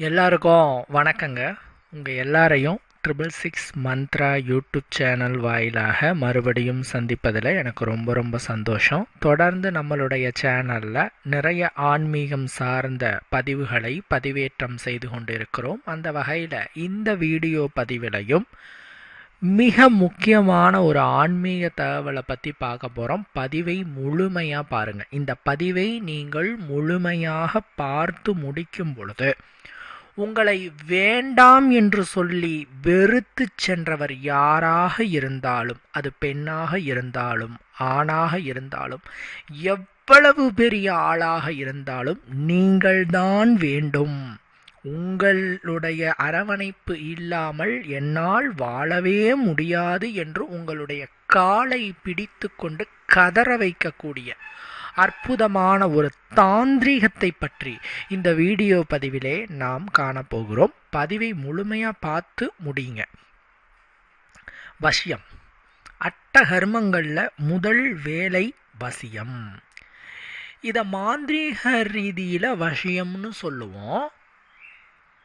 எல்லாருக்கும் வணக்கங்க. உங்கள் எல்லாரையும் triple six Mantra YouTube channel வாயிலாக மறுபடியும் சந்திப்பதில் எனக்கு ரொம்ப ரொம்ப சந்தோஷம். தொடர்ந்து நம்மளுடைய சேனலில் நிறைய ஆன்மீகம் சார்ந்த பதிவுகளை பதிவேற்றம் செய்து கொண்டிருக்கிறோம். அந்த வகையில் இந்த வீடியோ பதிவிலையும் மிக முக்கியமான ஒரு ஆன்மீக தகவலை பற்றி பார்க்க போகிறோம் பதிவை முழுமையாக பாருங்கள் இந்த பதிவை நீங்கள் முழுமையாக பார்த்து முடிக்கும் பொழுது உங்களை வேண்டாம் என்று சொல்லி வெறுத்து சென்றவர் யாராக இருந்தாலும் அது பெண்ணாக இருந்தாலும் ஆணாக இருந்தாலும் எவ்வளவு பெரிய ஆளாக இருந்தாலும் நீங்கள்தான் வேண்டும். உங்களுடைய அரவணைப்பு இல்லாமல் என்னால் வாழவே முடியாது என்று உங்களுடைய காலை பிடித்து கொண்டு கதற வைக்கக்கூடிய அற்புதமான ஒரு தாந்திரீகத்தை பற்றி இந்த வீடியோ பதிவிலே நாம் காணப்போகிறோம். பதிவை முழுமையாக பார்த்து முடியுங்க. வசியம். அட்டகர்மங்களில் முதல் வேலை வசியம். இதை மாந்திரீக ரீதியில் வசியம்னு சொல்லுவோம்.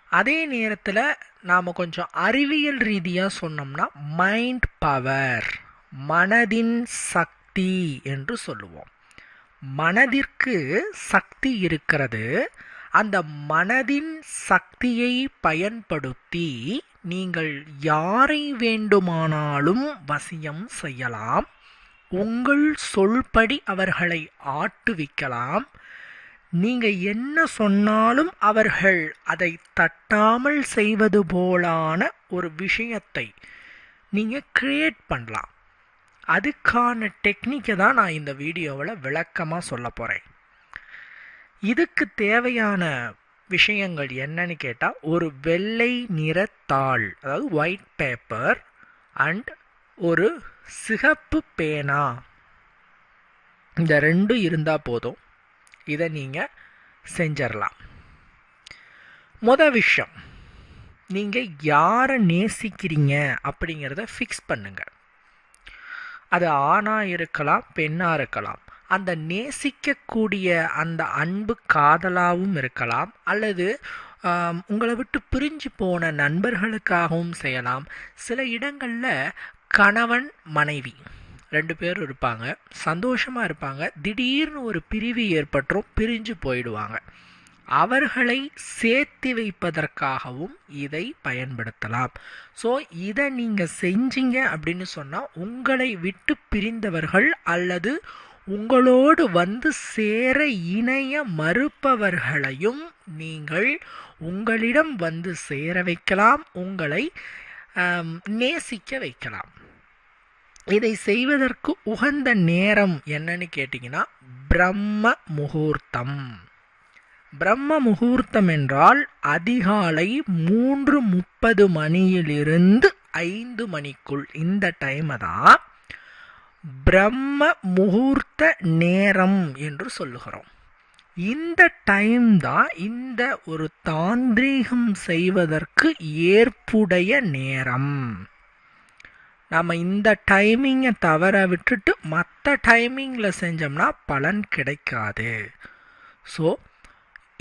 அதே நேரத்தில் நாம் கொஞ்சம் அறிவியல் ரீதியாக சொன்னோம்னா மைண்ட் பவர் மனதின் சக்தி என்று சொல்லுவோம். மனதிற்கு சக்தி இருக்கிறது. அந்த மனதின் சக்தியை பயன்படுத்தி நீங்கள் யாரை வேண்டுமானாலும் வசியம் செய்யலாம். உங்கள் சொல்படி அவர்களை ஆட்டுவிக்கலாம். நீங்கள் என்ன சொன்னாலும் அவர்கள் அதை தட்டாமல் செய்வது போலான ஒரு விஷயத்தை நீங்க கிரியேட் பண்ணலாம். அதுக்கான டெக்னிக்கை தான் நான் இந்த வீடியோவில் விளக்கமாக சொல்ல போகிறேன் இதுக்கு தேவையான விஷயங்கள் என்னன்னு கேட்டால் ஒரு வெள்ளை நிற தாள் அதாவது ஒயிட் பேப்பர் அண்ட் ஒரு சிகப்பு பேனா. இந்த ரெண்டும் இருந்தால் போதும். இதை நீங்கள் செஞ்சிடலாம் முத விஷயம் நீங்கள் யாரை நேசிக்கிறீங்க அப்படிங்கிறத ஃபிக்ஸ் பண்ணுங்கள் அது ஆணாக இருக்கலாம் பெண்ணாக இருக்கலாம். அந்த நேசிக்கக்கூடிய அந்த அன்பு காதலாகவும் இருக்கலாம் அல்லது உங்களை விட்டு பிரிஞ்சு போன நண்பர்களுக்காகவும் செய்யலாம். சில இடங்களில் கணவன் மனைவி ரெண்டு பேரும் இருப்பாங்க. சந்தோஷமாக இருப்பாங்க. திடீர்னு ஒரு பிரிவு ஏற்பட்டுரும் பிரிஞ்சு போயிடுவாங்க. அவர்களை சேர்த்து வைப்பதற்காகவும் இதை பயன்படுத்தலாம். ஸோ இதை நீங்கள் செஞ்சீங்க அப்படின்னு சொன்னால் உங்களை விட்டு பிரிந்தவர்கள் அல்லது உங்களோடு வந்து சேர இணைய மறுப்பவர்களையும் நீங்கள் உங்களிடம் வந்து சேர வைக்கலாம் உங்களை நேசிக்க வைக்கலாம். இதை செய்வதற்கு உகந்த நேரம் என்னன்னு கேட்டிங்கன்னா பிரம்ம முகூர்த்தம். பிரம்ம முகூர்த்தம் என்றால் அதிகாலை மூன்று முப்பது மணியிலிருந்து ஐந்து மணிக்குள் இந்த டைமை தான் பிரம்ம முகூர்த்த நேரம் என்று சொல்லுகிறோம். இந்த டைம் தான் இந்த ஒரு தாந்திரீகம் செய்வதற்கு ஏற்புடைய நேரம். நம்ம இந்த டைமிங்கை தவற விட்டுட்டு மற்ற டைமிங்கில் செஞ்சோம்னா பலன் கிடைக்காது. ஸோ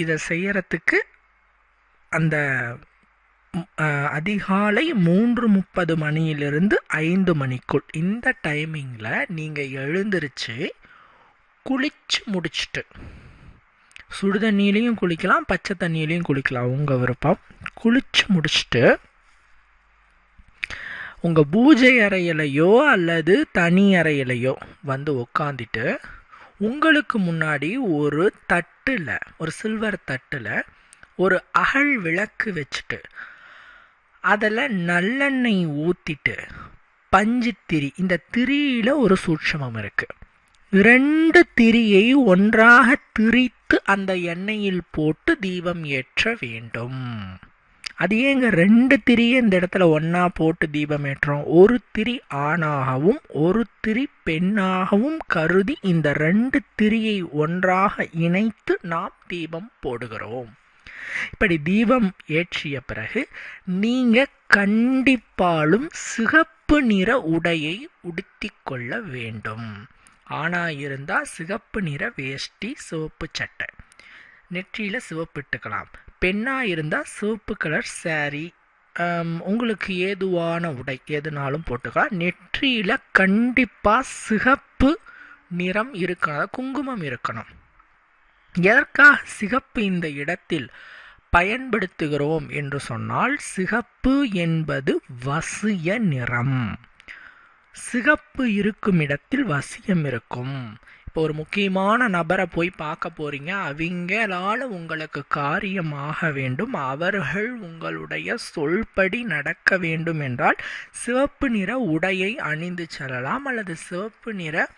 இதை செய்யறதுக்கு அந்த அதிகாலை மூன்று முப்பது மணியிலிருந்து ஐந்து மணிக்குள். இந்த டைமிங்கில் நீங்கள் எழுந்திருச்சு குளிச்சு முடிச்சுட்டு சுடு தண்ணியிலையும் குளிக்கலாம் பச்சை தண்ணியிலையும் குளிக்கலாம் உங்கள் விருப்பம். குளிச்சு முடிச்சுட்டு உங்கள் பூஜை அறையிலையோ அல்லது தனி அறையிலையோ வந்து உக்காந்துட்டு உங்களுக்கு முன்னாடி ஒரு தட்டில் ஒரு சில்வர் தட்டில் ஒரு அகல் விளக்கு வச்சுட்டு அதில் நல்லெண்ணெய் ஊற்றிட்டு பஞ்சு திரி இந்த திரியில் ஒரு சூட்சமம் இருக்குது ரெண்டு திரியை ஒன்றாக திரித்து அந்த எண்ணெயில் போட்டு தீபம் ஏற்ற வேண்டும். அது ஏங்க ரெண்டு திரியை இந்த இடத்துல ஒன்றா போட்டு தீபம் ஏற்றோம் ஒரு திரி ஆணாகவும் ஒரு திரி பெண்ணாகவும் கருதி இந்த ரெண்டு திரியை ஒன்றாக இணைத்து நாம் தீபம் போடுகிறோம். இப்படி தீபம் ஏற்றிய பிறகு நீங்கள் கண்டிப்பாலும் சிகப்பு நிற உடையை உடுத்தி கொள்ள வேண்டும். ஆனால் இருந்தால் சிகப்பு நிற வேஷ்டி சிவப்பு சட்டை. நெற்றியில் சிவப்பிட்டுக்கலாம் பெண்ணாக இருந்தால் சிவப்பு கலர் சேரீ உங்களுக்கு ஏதுவான உடை எதுனாலும் போட்டுக்கலாம் நெற்றியில் கண்டிப்பாக சிகப்பு நிறம் இருக்கணும். குங்குமம் இருக்கணும். எதற்காக சிகப்பு இந்த இடத்தில் பயன்படுத்துகிறோம் என்று சொன்னால் சிகப்பு என்பது வசிய நிறம். சிகப்பு இருக்கும் இடத்தில் வசியம் இருக்கும். இப்போ ஒரு முக்கியமான நபரை போய் பார்க்க போகிறீங்க அவங்களால உங்களுக்கு காரியமாக வேண்டும். அவர்கள் உங்களுடைய சொல்படி நடக்க வேண்டும் என்றால் சிவப்பு நிற உடையை அணிந்து செல்லலாம். அல்லது சிவப்பு நிற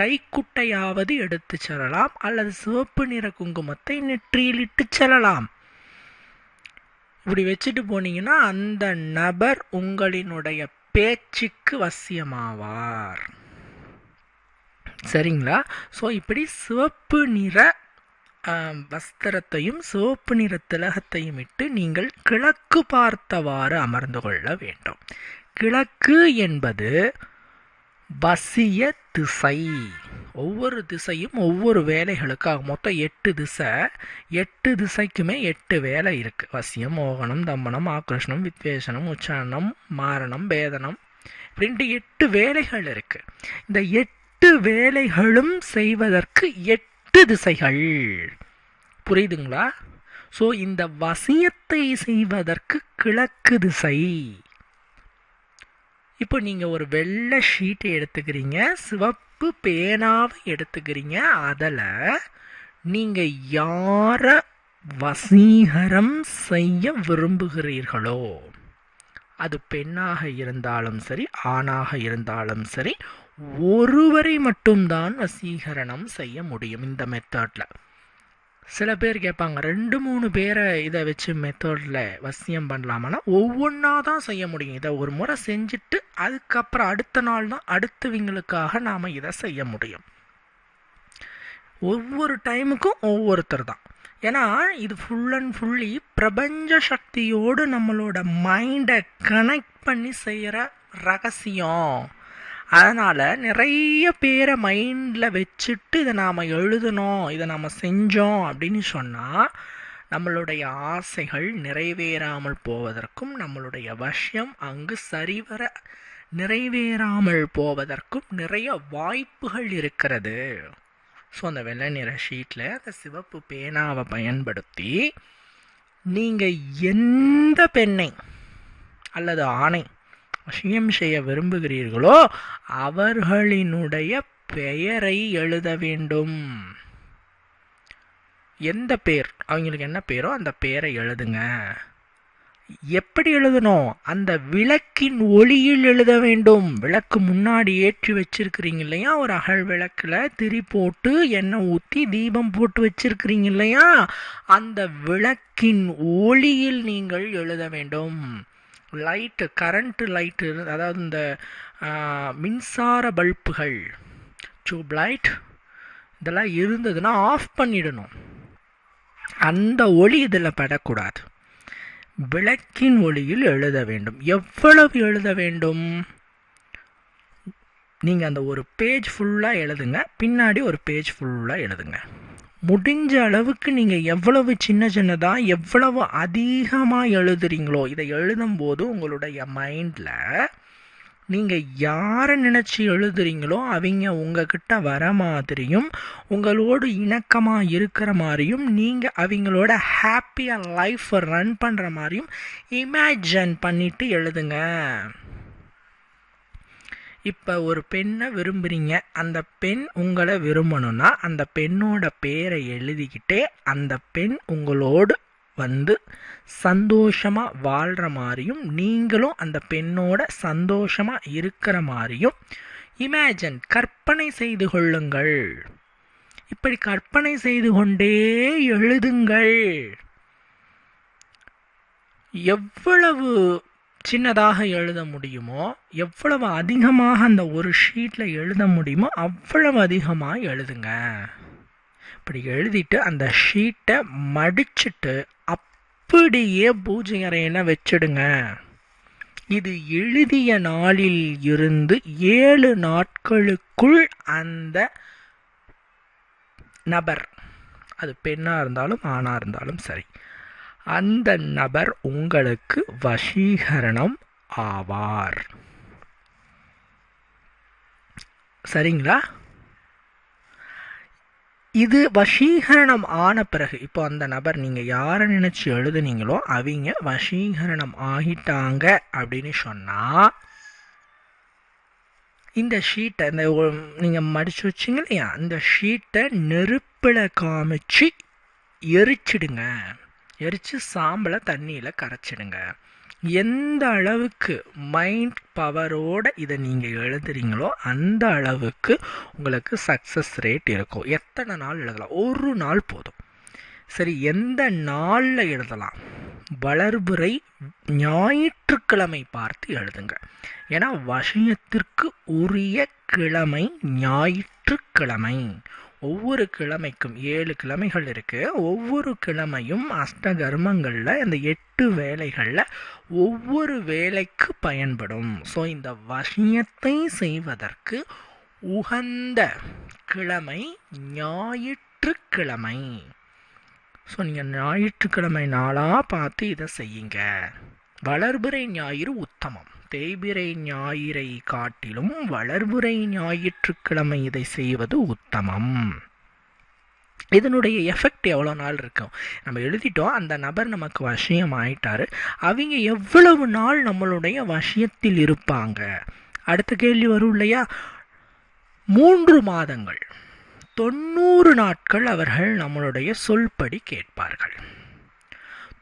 கைக்குட்டையாவது எடுத்து செல்லலாம். அல்லது சிவப்பு நிற குங்குமத்தை நெற்றியில் இட்டு செல்லலாம். இப்படி வச்சுட்டு போனீங்கன்னா அந்த நபர் உங்களினுடைய பேச்சுக்கு வசியமாவார். சரிங்களா? ஸோ இப்படி சிவப்பு நிற வஸ்திரத்தையும் சிவப்பு நிற திலகத்தையும் இட்டு நீங்கள் கிழக்கு பார்த்தவாறு அமர்ந்து கொள்ள வேண்டும். கிழக்கு என்பது வசிய திசை. ஒவ்வொரு திசையும் ஒவ்வொரு வேலைகளுக்காக மொத்தம் எட்டு திசை. எட்டு திசைக்குமே எட்டு வேலை இருக்குது வசியம் மோகனம் தம்மனம் ஆக்ரோஷனம் வித்வேஷனம் உச்சாரணம் மாரணம் பேதனம். இப்படின்ட்டு எட்டு வேலைகள் இருக்குது இந்த எட்டு எட்டு வேலைகளும் செய்வதற்கு எட்டு திசைகள். புரியுதுங்களா? ஸோ இந்த வசியத்தை செய்வதற்கு கிழக்கு திசை. இப்போ நீங்கள் ஒரு வெள்ளை ஷீட்டை எடுத்துக்கிறீங்க சிவப்பு பேனாவை எடுத்துக்கிறீங்க அதில் நீங்கள் யாரை வசீகரம் செய்ய விரும்புகிறீர்களோ அது பெண்ணாக இருந்தாலும் சரி ஆணாக இருந்தாலும் சரி ஒருவரை மட்டும்தான் வசீகரணம் செய்ய முடியும் இந்த மெத்தடில் சில பேர் கேட்பாங்க ரெண்டு மூணு பேரை இதை வச்சு மெத்தடில் வசியம் பண்ணலாமான்னா ஒவ்வொன்றா தான் செய்ய முடியும். இதை ஒரு முறை செஞ்சுட்டு அதுக்கப்புறம் அடுத்த நாள் தான் அடுத்தவங்களுக்காக நாம் இதை செய்ய முடியும். ஒவ்வொரு டைமுக்கும் ஒவ்வொருத்தர் தான். ஏன்னா இது ஃபுல் அண்ட் ஃபுல்லி பிரபஞ்ச சக்தியோடு நம்மளோட மைண்டை கனெக்ட் பண்ணி செய்கிற ரகசியம். அதனால் நிறைய பேரை மைண்டில் வச்சுட்டு இதை நாம் எழுதணும் இதை நாம் செஞ்சோம் அப்படின்னு சொன்னால் நம்மளுடைய ஆசைகள் நிறைவேறாமல் போவதற்கும் நம்மளுடைய வசியம் அங்கு சரிவர நிறைவேறாமல் போவதற்கும் நிறைய வாய்ப்புகள் இருக்கிறது. ஸோ அந்த வெள்ளை நிற ஷீட்டில் அந்த சிவப்பு பேனாவை பயன்படுத்தி நீங்கள் எந்த பெண்ணை அல்லது ஆணை விஷயம் செய்ய விரும்புகிறீர்களோ அவர்களினுடைய பெயரை எழுத வேண்டும். எந்த பேர் அவங்களுக்கு என்ன பேரோ அந்த பேரை எழுதுங்க. எப்படி எழுதணும்? அந்த விளக்கின் ஒளியில் எழுத வேண்டும். விளக்கு முன்னாடி ஏற்றி வச்சிருக்கிறீங்க இல்லையா? ஒரு அகல் விளக்கில் திரி போட்டு எண்ணெய் ஊற்றி தீபம் போட்டு வச்சிருக்கிறீங்க இல்லையா? அந்த விளக்கின் ஒளியில் நீங்கள் எழுத வேண்டும். லைட்டு கரண்ட்டு லைட்டு அதாவது இந்த மின்சார பல்புகள். டியூப் லைட் இதெல்லாம் இருந்ததுன்னா ஆஃப் பண்ணிடணும். அந்த ஒளி இதில் படக்கூடாது. விளக்கின் ஒளியில் எழுத வேண்டும். எவ்வளவு எழுத வேண்டும்? நீங்கள் அந்த ஒரு பேஜ் ஃபுல்லாக எழுதுங்க. பின்னாடி ஒரு பேஜ் ஃபுல்லாக எழுதுங்க. முடிஞ்ச அளவுக்கு நீங்கள் எவ்வளவு சின்ன சின்னதாக எவ்வளவு அதிகமாக எழுதுறீங்களோ இதை எழுதும்போது உங்களுடைய மைண்டில் நீங்கள் யாரை நினச்சி எழுதுறீங்களோ அவங்க உங்ககிட்ட வர மாதிரியும் உங்களோடு இணக்கமாக இருக்கிற மாதிரியும் நீங்கள் அவங்களோட ஹாப்பியாக லைஃப்பை ரன் பண்ணுற மாதிரியும் இமேஜின் பண்ணிவிட்டு எழுதுங்க. இப்போ ஒரு பெண்ணை விரும்புகிறீங்க அந்த பெண் உங்களை விரும்பணும்னா அந்த பெண்ணோட பேரை எழுதிக்கிட்டே அந்த பெண் உங்களோடு வந்து சந்தோஷமாக வாழ்கிற மாதிரியும் நீங்களும் அந்த பெண்ணோட சந்தோஷமாக இருக்கிற மாதிரியும் இமேஜின் கற்பனை செய்து கொள்ளுங்கள். இப்படி கற்பனை செய்து கொண்டே எழுதுங்கள். எவ்வளவு சின்னதாக எழுத முடியுமோ எவ்வளவு அதிகமாக அந்த ஒரு ஷீட்டில் எழுத முடியுமோ அவ்வளவு அதிகமாக எழுதுங்க. இப்படி எழுதிட்டு அந்த ஷீட்டை மடிச்சுட்டு அப்படியே பூஜை அறையில் வச்சிடுங்க. இது எழுதிய நாளில் இருந்து ஏழு நாட்களுக்குள் அந்த நபர் அது பெண்ணாக இருந்தாலும் ஆணாக இருந்தாலும் சரி அந்த நபர் உங்களுக்கு வசீகரணம் ஆவார். சரிங்களா? இது வசீகரணம் ஆன பிறகு இப்போ அந்த நபர் நீங்கள் யாரை நினச்சி எழுதுனீங்களோ அவங்க வசீகரணம் ஆகிட்டாங்க அப்படின்னு சொன்னால் இந்த ஷீட்டை இந்த நீங்கள் மடித்து வச்சிங்க இல்லையா? இந்த ஷீட்டை நெருப்பில் காமிச்சு எரிச்சிடுங்க. எரித்து சாம்பலை தண்ணியில் கரைச்சிடுங்க. எந்த அளவுக்கு மைண்ட் பவரோடு இதை நீங்கள் எழுதுறீங்களோ அந்த அளவுக்கு உங்களுக்கு சக்ஸஸ் ரேட் இருக்கும். எத்தனை நாள் எழுதலாம்? ஒரு நாள் போதும். சரி எந்த நாளில் எழுதலாம்? வளர்புரை ஞாயிற்றுக்கிழமை பார்த்து எழுதுங்க. ஏன்னா வசியத்திற்கு உரிய கிழமை ஞாயிற்றுக்கிழமை. ஒவ்வொரு கிழமைக்கும் ஏழு கிழமைகள் இருக்குது ஒவ்வொரு கிழமையும் அஷ்டகர்மங்களில் இந்த எட்டு வேலைகளில் ஒவ்வொரு வேலைக்கு பயன்படும். ஸோ இந்த வசியத்தை செய்வதற்கு உகந்த கிழமை ஞாயிற்றுக்கிழமை. ஸோ நீங்கள் ஞாயிற்றுக்கிழமை நாளாக பார்த்து இதை செய்யுங்க. வளர்பிறை ஞாயிறு உத்தமம். தேய்பிறை ஞாயிறை காட்டிலும் வளர்புரை ஞாயிற்றுக்கிழமை இதை செய்வது உத்தமம். இதனுடைய எஃபெக்ட் எவ்வளோ நாள் இருக்கும் நம்ம எழுதிட்டோம் அந்த நபர் நமக்கு வசியம் ஆயிட்டாரு அவங்க எவ்வளவு நாள் நம்மளுடைய வசியத்தில் இருப்பாங்க? அடுத்த கேள்வி வரும் இல்லையா? மூன்று மாதங்கள் தொண்ணூறு நாட்கள் அவர்கள் நம்மளுடைய சொல்படி கேட்பார்கள்.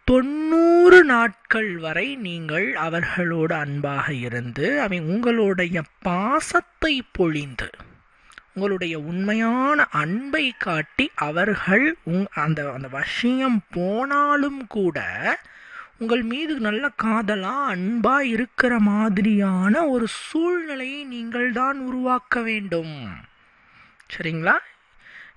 தொண்ணூறு நாட்கள் வரை நீங்கள் அவர்களோடு அன்பாக இருந்து அவை உங்களுடைய பாசத்தை பொழிந்து உங்களுடைய உண்மையான அன்பை காட்டி அவர்கள் உங் அந்த அந்த விஷயம் போனாலும் கூட உங்கள் மீது நல்ல காதலாக அன்பாக இருக்கிற மாதிரியான ஒரு சூழ்நிலையை நீங்கள் தான் உருவாக்க வேண்டும். சரிங்களா?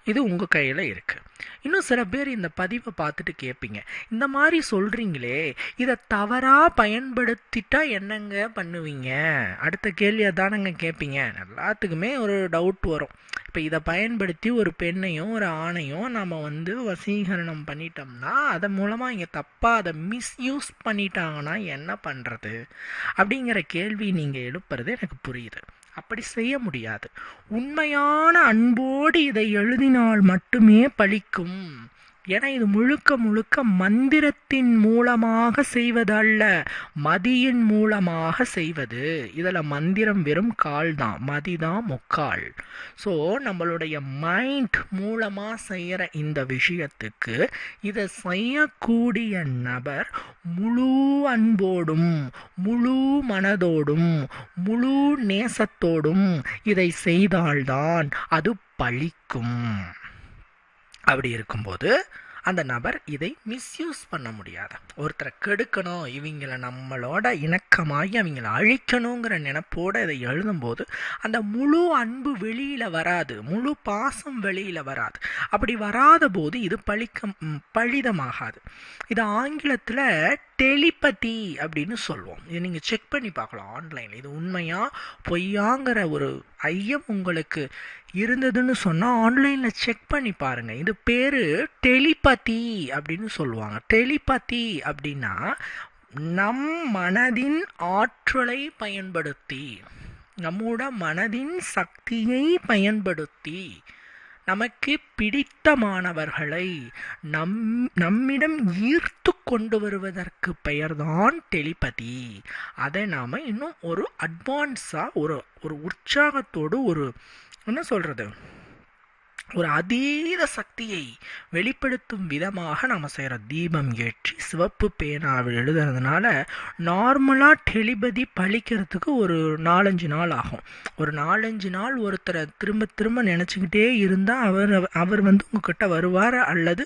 இது உங்கள் கையில் இருக்குது இன்னும் சில பேர் இந்த பதிவை பார்த்துட்டு கேட்பீங்க இந்த மாதிரி சொல்கிறீங்களே இதை தவறாக பயன்படுத்திட்டா என்னங்க பண்ணுவீங்க? அடுத்த கேள்வியை தானங்க கேட்பீங்க எல்லாத்துக்குமே ஒரு டவுட் வரும். இப்போ இதை பயன்படுத்தி ஒரு பெண்ணையும் ஒரு ஆணையும் நம்ம வந்து வசீகரணம் பண்ணிட்டோம்னா அதன் மூலமாக இங்கே தப்பாக அதை மிஸ்யூஸ் பண்ணிட்டாங்கன்னா என்ன பண்ணுறது அப்படிங்கிற கேள்வி நீங்கள் எழுப்புறது எனக்கு புரியுது. அப்படி செய்ய முடியாது. உண்மையான அன்போடு இதை எழுதினால் மட்டுமே பழிக்கும். ஏன்னா இது முழுக்க முழுக்க மந்திரத்தின் மூலமாக செய்வதல்ல மதியின் மூலமாக செய்வது. இதில் மந்திரம் வெறும் கால் தான் மதி தான் முக்கால். ஸோ நம்மளுடைய மைண்ட் மூலமாக செய்கிற இந்த விஷயத்துக்கு இதை செய்யக்கூடிய நபர் முழு அன்போடும் முழு மனதோடும் முழு நேசத்தோடும் இதை செய்தால்தான் அது பழிக்கும். அப்படி இருக்கும்போது அந்த நபர் இதை மிஸ்யூஸ் பண்ண முடியாது. ஒருத்தரை கெடுக்கணும் இவங்கள நம்மளோட இணக்கமாகி அவங்கள அழிக்கணுங்கிற நினப்போடு இதை எழுதும்போது அந்த முழு அன்பு வெளியில் வராது முழு பாசம் வெளியில் வராது. அப்படி வராத போது இது பழிக்க பழிதமாகாது. இது ஆங்கிலத்தில் டெலிபதி அப்படின்னு சொல்லுவோம் இது நீங்கள் செக் பண்ணி பார்க்கலாம் ஆன்லைனில் இது உண்மையாக பொய்யாங்கிற ஒரு ஐயம் உங்களுக்கு இருந்ததுன்னு சொன்னால் ஆன்லைனில் செக் பண்ணி பாருங்கள் இது பேர் டெலிபதி அப்படின்னு சொல்லுவாங்க. டெலிபதி அப்படின்னா நம் மனதின் ஆற்றலை பயன்படுத்தி நம்மோட மனதின் சக்தியை பயன்படுத்தி நமக்கு பிடித்தமானவர்களை நம் நம்மிடம் ஈர்த்து கொண்டு வருவதற்கு பெயர்தான் டெலிபதி. அதை நாம் இன்னும் ஒரு அட்வான்ஸாக ஒரு ஒரு உற்சாகத்தோடு ஒரு என்ன சொல்கிறது ஒரு அதீத சக்தியை வெளிப்படுத்தும் விதமாக நம்ம செய்கிற தீபம் ஏற்றி சிவப்பு பேனாவில் எழுதுறதுனால நார்மலாக டெலிபதி பழிக்கிறதுக்கு ஒரு நாலஞ்சு நாள் ஆகும். ஒரு நாலஞ்சு நாள் ஒருத்தரை திரும்ப திரும்ப நினச்சிக்கிட்டே இருந்தால் அவர் அவர் வந்து உங்ககிட்ட வருவார் அல்லது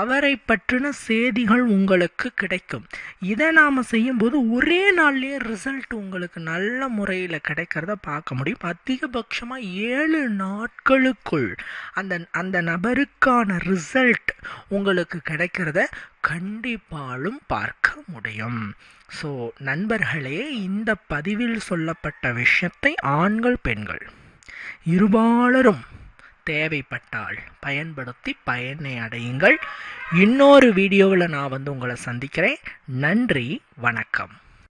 அவரை பற்றின செய்திகள் உங்களுக்கு கிடைக்கும். இதை நாம் செய்யும்போது ஒரே நாள்லேயே ரிசல்ட் உங்களுக்கு நல்ல முறையில் கிடைக்கிறத பார்க்க முடியும். அதிகபட்சமாக ஏழு நாட்களுக்குள் அந்த அந்த நபருக்கான ரிசல்ட் உங்களுக்கு கிடைக்கிறத கண்டிப்பாலும் பார்க்க முடியும். ஸோ நண்பர்களே இந்த பதிவில் சொல்லப்பட்ட விஷயத்தை ஆண்கள் பெண்கள் இருபாலரும் தேவைப்பட்டால் பயன்படுத்தி பயனை அடையுங்கள். இன்னொரு வீடியோவில் நான் வந்து உங்களை சந்திக்கிறேன். நன்றி வணக்கம்.